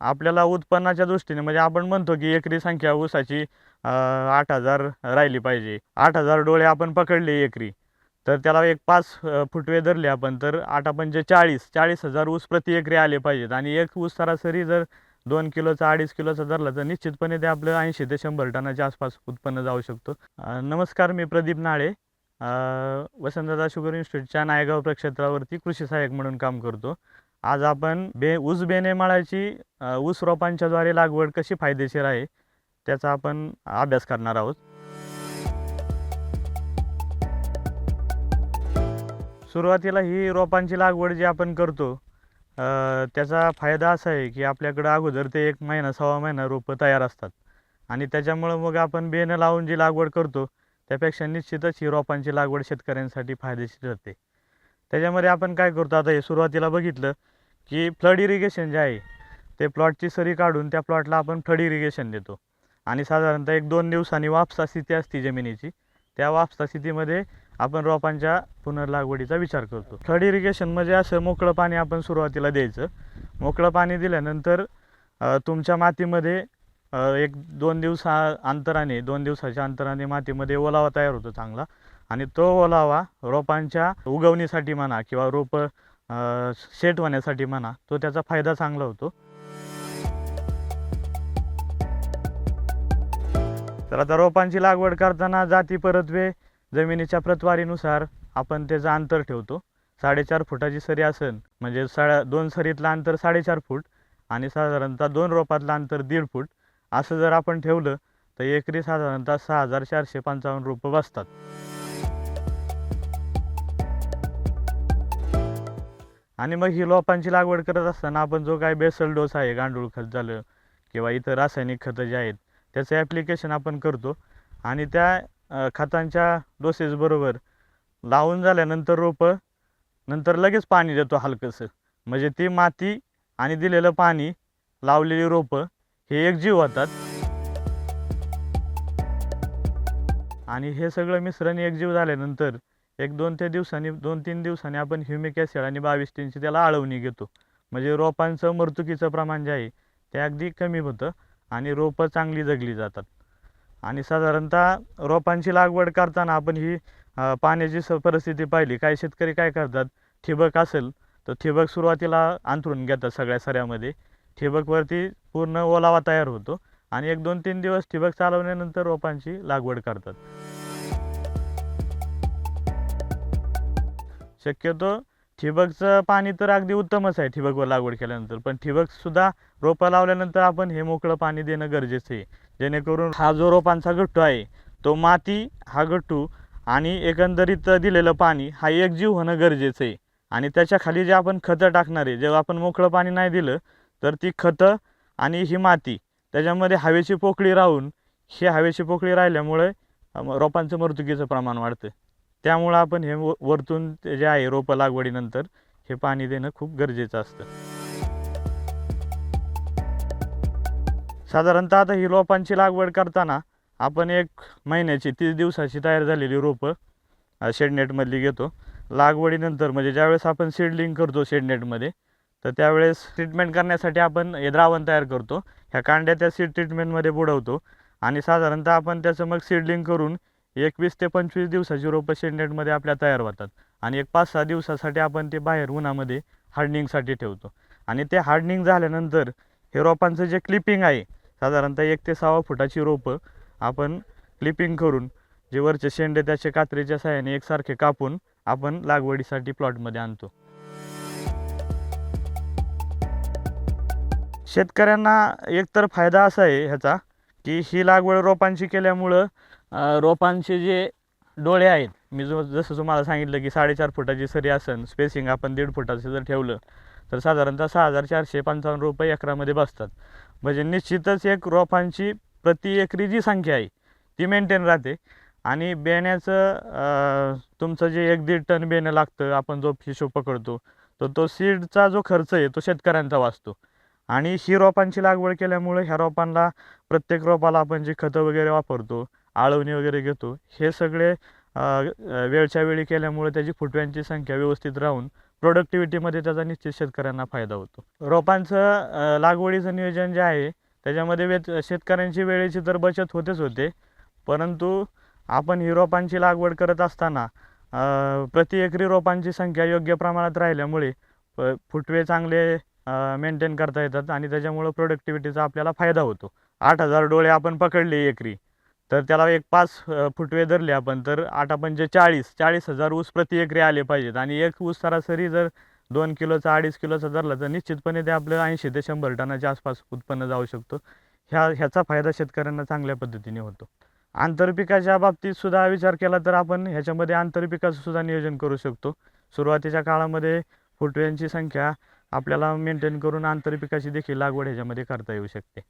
आपल्याला उत्पन्नाच्या दृष्टीने म्हणजे आपण म्हणतो की एकरी संख्या ऊसाची आठ हजार राहिली पाहिजे. आठ हजार डोळे आपण पकडले एकरी. तर त्याला एक पाच फुटवे धरले आपण तर आठ म्हणजे चाळीस चाळीस हजार ऊस प्रति एकरी आले पाहिजेत. आणि एक ऊस सरासरी जर दोन किलोचा अडीच किलोचा धरला तर निश्चितपणे ते आपलं ऐंशी ते शंभर टनाच्या आसपास उत्पन्न जाऊ शकतो. नमस्कार मी प्रदीप नाळे. वसंतदा वसंतदादा शुगर इन्स्टिट्यूटच्या नायगाव प्रक्षेत्रावरती कृषी सहाय्यक म्हणून काम करतो. आज आपण बे ऊस बेने माळाची ऊस ऊस रोपांच्याद्वारे लागवड कशी फायदेशीर आहे त्याचा आपण अभ्यास करणार आहोत. सुरुवातीला ही रोपांची लागवड जी आपण करतो त्याचा फायदा असा आहे की आपल्याकडं अगोदर ते एक महिना सव्वा महिना रोपं तयार असतात. आणि त्याच्यामुळं मग आपण बेनं लावून जी लागवड करतो त्यापेक्षा निश्चितच ही रोपांची लागवड शेतकऱ्यांसाठी फायदेशीर ठरते. त्याच्यामध्ये आपण काय करतो आता हे सुरुवातीला बघितलं की फ्लड इरिगेशन जे आहे ते प्लॉटची सरी काढून त्या प्लॉटला आपण फ्लड इरिगेशन देतो. आणि साधारणतः एक दोन दिवसांनी वापसा स्थिती असते जमिनीची. त्या वापसा स्थितीमध्ये आपण रोपांच्या पुनर्लागवडीचा विचार करतो. फ्लड इरिगेशन म्हणजे असं मोकळं पाणी आपण सुरुवातीला द्यायचं. मोकळं पाणी दिल्यानंतर तुमच्या मातीमध्ये एक दोन दिवसा अंतराने दोन दिवसाच्या अंतराने मातीमध्ये ओलावा तयार होतो चांगला. आणि तो ओलावा रोपांच्या उगवणीसाठी म्हणा किंवा रोपं शेट होण्यासाठी म्हणा तो त्याचा फायदा चांगला होतो. तर आता रोपांची लागवड करताना जाती परतवे जमिनीच्या प्रतवारीनुसार आपण त्याचं अंतर ठेवतो. साडेचार फुटाची सरी असेल म्हणजे साडा दोन सरीतलं अंतर साडेचार फूट आणि साधारणतः दोन रोपातलं अंतर दीड फूट. असं जर आपण ठेवलं तर एकरी साधारणतः सहा हजार चारशे पंचावन्न रोपं बसतात. आणि मग ही रोपांची लागवड करत असताना आपण जो काय बेसल डोस आहे गांडूळ खत झालं किंवा इतर रासायनिक खतं जे आहेत त्याचं ॲप्लिकेशन आपण करतो. आणि त्या खतांच्या डोसेसबरोबर लावून झाल्यानंतर रोपं नंतर लगेच पाणी देतो हलकंसं. म्हणजे ती माती आणि दिलेलं पाणी लावलेली रोपं हे एकजीव होतात. आणि हे सगळं मिश्रण एकजीव झाल्यानंतर एक दोन ते दिवसांनी दोन तीन दिवसांनी आपण ह्युमिक ॲसिड आणि बावीस तीनची त्याला आळवणी घेतो. म्हणजे रोपांचं मृतुकीचं प्रमाण जे आहे ते अगदी कमी होतं आणि रोपं चांगली जगली जातात. आणि साधारणतः रोपांची लागवड करताना आपण ही पाण्याची स परिस्थिती पाहिली. काही शेतकरी काय करतात ठिबक असेल तर ठिबक सुरुवातीला अंथरून घेतात सगळ्या सऱ्यामध्ये. ठिबकवरती पूर्ण ओलावा तयार होतो आणि एक दोन तीन दिवस ठिबक चालवल्यानंतर रोपांची लागवड करतात. शक्यतो ठिबकचं पाणी तर अगदी उत्तमच आहे ठिबकवर लागवड केल्यानंतर. पण ठिबकसुद्धा रोपं लावल्यानंतर आपण हे मोकळं पाणी देणं गरजेचं आहे. जेणेकरून हा जो रोपांचा गट्टू आहे तो माती हा गट्टू आणि एकंदरीत दिलेलं पाणी हा एकजीव होणं गरजेचं आहे. आणि त्याच्याखाली जे आपण खतं टाकणार आहे जेव्हा आपण मोकळं पाणी नाही दिलं तर ती खतं आणि ही माती त्याच्यामध्ये हवेची पोकळी राहून ही हवेची पोकळी राहिल्यामुळे रोपांचं मृतुकीचं प्रमाण वाढतं. त्यामुळं आपण हे व- वरतून ते जे आहे रोपं लागवडीनंतर हे पाणी देणं खूप गरजेचं असतं. साधारणतः आता ही रोपांची लागवड करताना आपण एक महिन्याची तीस दिवसाची तयार झालेली रोपं शेडनेटमधली घेतो. लागवडीनंतर म्हणजे ज्यावेळेस आपण सीडलिंग करतो शेडनेटमध्ये तर त्यावेळेस ट्रीटमेंट करण्यासाठी आपण हे द्रावण तयार करतो. ह्या कांड्या त्या सीड ट्रीटमेंटमध्ये बुडवतो आणि साधारणतः आपण त्याचं मग सीडलिंग करून एकवीस ते पंचवीस दिवसाची रोपं शेडनेटमध्ये आपल्या तयार होतात. आणि एक पाच सहा दिवसासाठी आपण ते बाहेर उन्हामध्ये हार्डनिंगसाठी ठेवतो. आणि ते हार्डनिंग झाल्यानंतर हे रोपांचं जे क्लिपिंग आहे साधारणतः एक ते सहा फुटाची रोपं आपण क्लिपिंग करून जे वरचे शेंडे त्याचे कात्रीच्या सहाय्याने एकसारखे कापून आपण लागवडीसाठी प्लॉटमध्ये आणतो. शेतकऱ्यांना एकतर फायदा असा आहे ह्याचा की ही लागवड रोपांची केल्यामुळं रोपांचे जे डोळे आहेत मी जो जसं तुम्हाला सांगितलं की साडेचार फुटाची सरी असन स्पेसिंग आपण दीड फुटाचं जर ठेवलं तर साधारणतः सहा हजार चारशे पंचावन्न रुपये एकरामध्ये बसतात. म्हणजे निश्चितच एक रोपांची प्रति एकरी जी संख्या आहे ती मेंटेन राहते. आणि बेण्याचं तुमचं जे एक दीड टन बेणं लागतं आपण जो हिशोब पकडतो तर तो सीडचा जो खर्च आहे तो शेतकऱ्यांचा वाचतो. आणि ही रोपांची लागवड केल्यामुळे ह्या रोपांना प्रत्येक रोपाला आपण जे खतं वगैरे वापरतो आळवणी वगैरे घेतो. हे सगळे वेळच्या वेळी केल्यामुळे त्याची फुटव्यांची संख्या व्यवस्थित राहून प्रोडक्टिव्हिटीमध्ये त्याचा निश्चित शेतकऱ्यांना फायदा होतो. रोपांचं लागवडीचं नियोजन जे आहे त्याच्यामध्ये वे शेतकऱ्यांची वेळेची तर बचत होतेच होते. परंतु आपण ही रोपांची लागवड करत असताना प्रति एकरी रोपांची संख्या योग्य प्रमाणात राहिल्यामुळे फुटवे चांगले मेंटेन करता येतात आणि त्याच्यामुळं प्रोडक्टिव्हिटीचा आपल्याला फायदा होतो. आठ हजार डोळे आपण पकडले एकरी. तर त्याला एक पाच फुटवे धरले आपण तर आठ म्हणजे चाळीस चाळीस हजार ऊस प्रति एकरी आले पाहिजेत. आणि एक ऊस सरासरी जर दोन किलोचा अडीच किलोचा धरला तर निश्चितपणे ते आपलं ऐंशी ते शंभर टनाच्या आसपास उत्पन्न जाऊ शकतो. ह्या ह्याचा फायदा शेतकऱ्यांना चांगल्या पद्धतीने होतो. आंतरपिकाच्या बाबतीत सुद्धा विचार केला तर आपण ह्याच्यामध्ये आंतरपिकाचं सुद्धा नियोजन करू शकतो. सुरुवातीच्या काळामध्ये फुटव्यांची संख्या आपल्याला मेंटेन करून आंतरपिकाची देखील लागवड ह्याच्यामध्ये करता येऊ शकते.